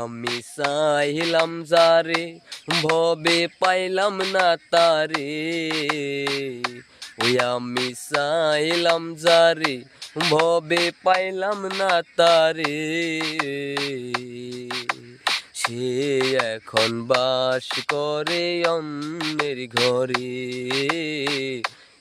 আমি চাইলাম যারে ভবে পাইলাম না তারে ওই আমি চাইলাম যারে ভবে পাইলাম না তারে সে এখন বাস করে অন্যের ঘরে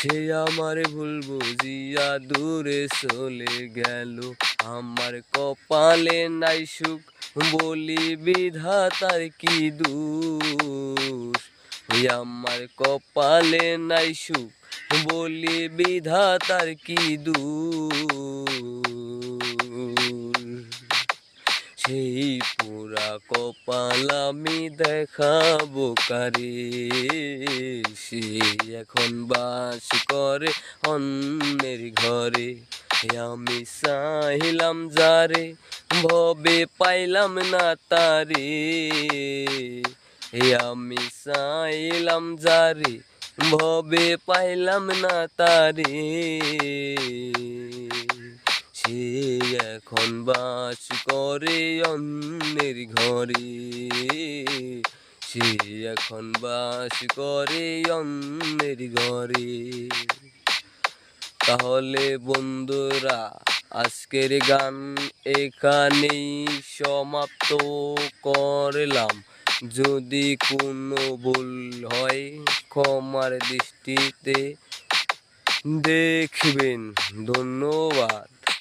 সে আমার ভুল বুঝিয়া দূরে চলে গেল। আমার কপালে নাই সুখ, বলি বিধাতার কি দোষ? আমার কপালে নাই সুখ, বলি বিধাতার কি দোষ? সেই পুরা কপাল আমি দেখাবো কারে? সে এখন বাস করে অন্যের ঘরে। আমি চাইলাম যারে, ভবে পাইলাম না তারে। আমি চাইলাম যারে, ভবে পাইলাম না তারে। এখন বাস করে অন্যের ঘরে। সে এখন বাস করে অন্যের ঘরে। তাহলে বন্ধুরা, আজকের গান এখানেই সমাপ্ত করলাম। যদি কোনো ভুল হয়, ক্ষমার দৃষ্টিতে দেখবেন। ধন্যবাদ।